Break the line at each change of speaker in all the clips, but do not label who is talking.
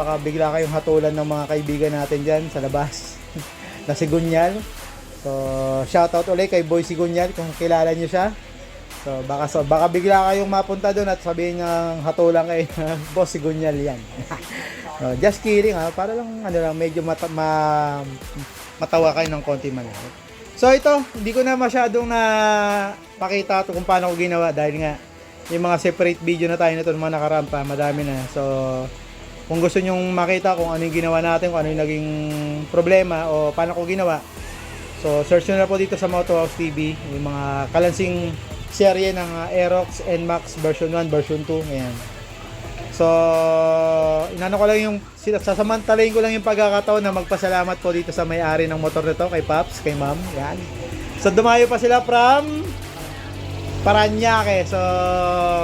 Baka bigla kayong hatulan ng mga kaibigan natin dyan sa labas. na si Gunyal. So, shoutout ulit kay Boy si Gunyal kung kilala niyo siya. So, baka, so, baka bigla kayong mapunta doon at sabihin ng hatulan kay Boss si Gunyal yan. so, just kidding ha. Para lang, ano lang, medyo mata, ma, matawa kayo ng konti man. So, ito, hindi ko na masyadong na pakita to kung paano ko ginawa dahil nga yung mga separate video na tayo nito ng mga nakarampa, madami na. So, kung gusto nyong makita kung ano yung ginawa natin, kung ano yung naging problema o paano ko ginawa, so search nyo na po dito sa Moto House TV, yung mga kalansing serye ng uh, Aerox NMAX version 1, version 2, ayan. So, inano ko lang yung, sasamantalayin ko lang yung pagkakataon na magpasalamat po dito sa may-ari ng motor nito, kay Paps, kay Ma'am, yan. So, dumayo pa sila from Paranaque. So,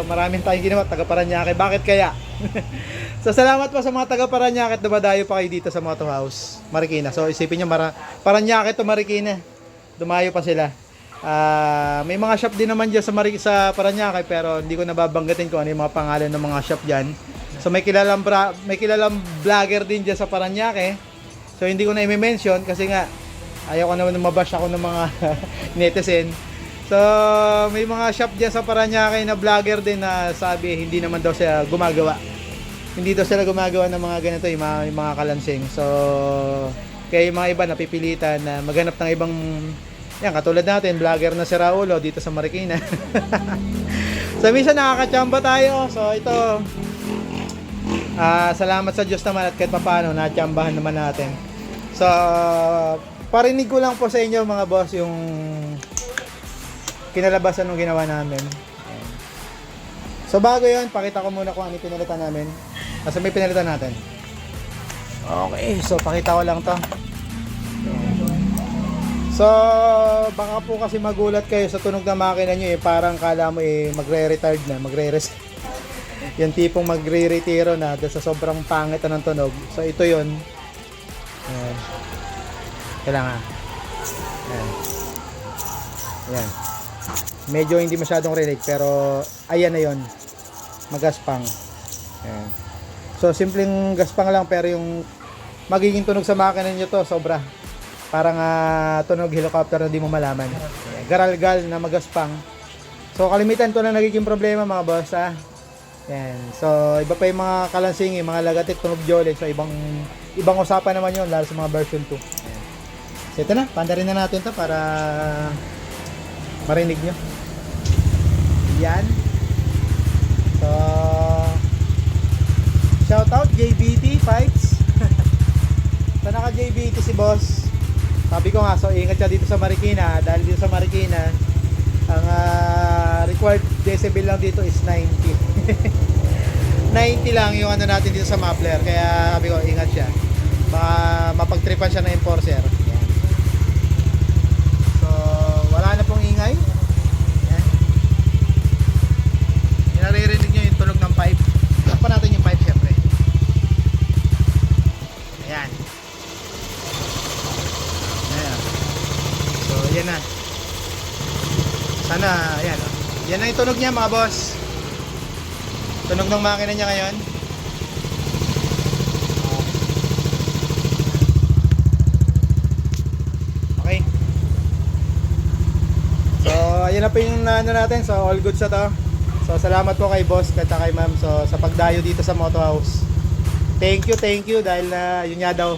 maraming tayong ginawa, taga Paranaque. Bakit kaya? so, salamat po sa mga taga Paranaque at dumadayo pa kayo dito sa Moto House, Marikina. So, isipin nyo, Mara Paranaque to Marikina. Dumayo pa sila. Ah, may mga shop din naman dyan sa, Mari sa Paranaque pero hindi ko nababanggatin kung ano yung mga pangalan ng mga shop dyan. So, may kilalang, bra- may kilalang vlogger din dyan sa Paranaque. So, hindi ko na i-mention kasi nga, ayaw ko naman na mabash ako ng mga netizen. So, may mga shop dyan sa Paranaque na vlogger din na sabi hindi naman daw sila gumagawa. Hindi daw sila gumagawa ng mga ganito, yung mga, yung mga kalansing. So, kaya yung mga iba napipilitan na maghanap ng ibang yan, katulad natin, vlogger na si Raulo dito sa Marikina. so, minsan nakakachamba tayo. So, ito, ah salamat sa Diyos naman at kahit papaano, nachambahan naman natin. So, parinig ko lang po sa inyo mga boss yung kinalabasan ng ginawa namin. So bago yun, pakita ko muna kung ano pinalitan namin. Kasi may pinalitan natin. Okay, so pakita ko lang to. So, baka po kasi magulat kayo sa tunog ng makina nyo eh, parang kala mo eh, magre-retard na, magre-reset. yung tipong magre-retiro na dahil sa sobrang pangit na ng tunog. So, ito yun. Ayan. Kailangan. Ayan. Ayan. Medyo hindi masyadong relate pero ayan na yon magaspang ayan. So simpleng gaspang lang pero yung magiging tunog sa makina nyo to sobra parang ah, tunog helicopter na di mo malaman garalgal na magaspang so kalimitan to na nagiging problema mga boss ha yan. So, iba pa yung mga kalansing, mga lagatik, tunog jole. So, ibang ibang usapan naman yun, lalo sa mga version 2. Ayan. So, ito na. Pandarin na natin to para marinig nyo. Yan. Shout out JBT Fights. so, naka JBT si boss. Sabi ko nga, so ingat siya dito sa Marikina. Dahil dito sa Marikina, ang ah, required decibel lang dito is 90. 90 lang yung ano natin dito sa muffler. Kaya sabi ko, ingat siya. Baka mapagtripan siya ng enforcer. Yan. So, wala na pong ingay. Yan. Yung naririnig nyo yung tunog ng pipe. Takpan natin yung pipe syempre. Ayan. Ayan. So, yan na. Sana, ayan. oh. Yan na yung tunog niya mga boss. Tunog ng makina niya ngayon. Okay. So, ayun na po yung ano natin. So, all good sa to. So, salamat po kay boss at kay ma'am so, sa pagdayo dito sa Moto House. Thank you, thank you dahil na yun nga daw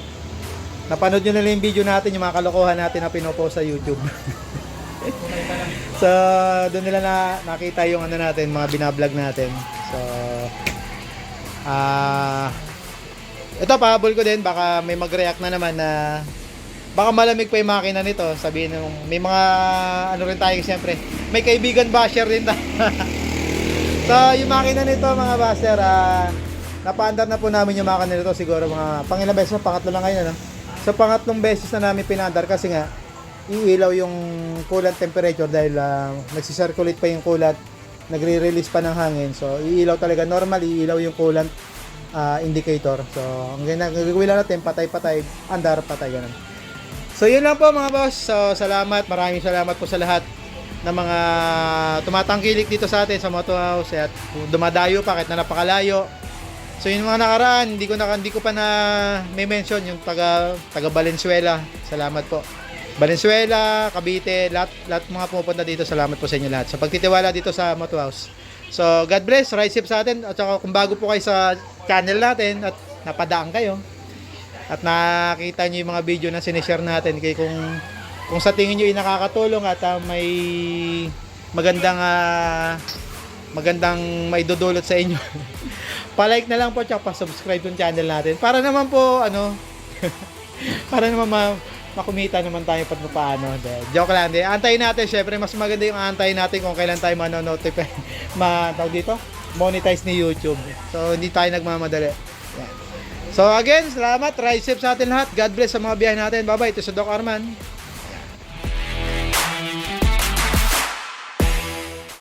napanood nyo na lang yung video natin, yung mga kalokohan natin na pinopost sa YouTube. so, doon nila na nakita yung ano natin, mga binablog natin. So, ah ito pahabol ko din, baka may mag-react na naman na baka malamig pa yung makina nito. Sabihin nung may mga ano rin tayo siyempre. May kaibigan basher din tayo. so, yung makina nito mga basher, ah napaandar na po namin yung makina nito siguro mga pangilang beses, pangatlo lang ngayon ano. So, pangatlong beses na namin pinandar kasi nga iilaw yung coolant temperature dahil uh, nagsisirculate pa yung coolant nagre-release pa ng hangin. So iilaw talaga. Normal iilaw yung coolant ah, indicator. So ang lang natin patay-patay andar patay ganun. So yun lang po mga boss. So salamat. Maraming salamat po sa lahat ng mga tumatangkilik dito sa atin sa Moto House. At dumadayo pa kahit na napakalayo So yung mga nakaraan, hindi ko na hindi ko pa na may mention yung taga taga Valenzuela. Salamat po. Valenzuela, Cavite, lahat lahat mga pumupunta dito. Salamat po sa inyo lahat. Sa pagtitiwala dito sa Moto House. So, God bless, ride safe sa atin. At saka kung bago po kayo sa channel natin at napadaan kayo at nakita niyo yung mga video na sinishare natin kay kung kung sa tingin niyo ay nakakatulong at ah, may magandang ah, magandang maidudulot sa inyo. Pa-like na lang po tsaka pa-subscribe yung channel natin. Para naman po ano para naman ma makumita naman tayo pat paano. De, joke lang. De. Antayin natin. Syempre, mas maganda yung antayin natin kung kailan tayo manonotify. ma, tawag dito? Monetize ni YouTube. So, hindi tayo nagmamadali. Yan. So, again, salamat. Safe sa atin lahat. God bless sa mga biyahe natin. Bye-bye. Ito sa Doc Arman.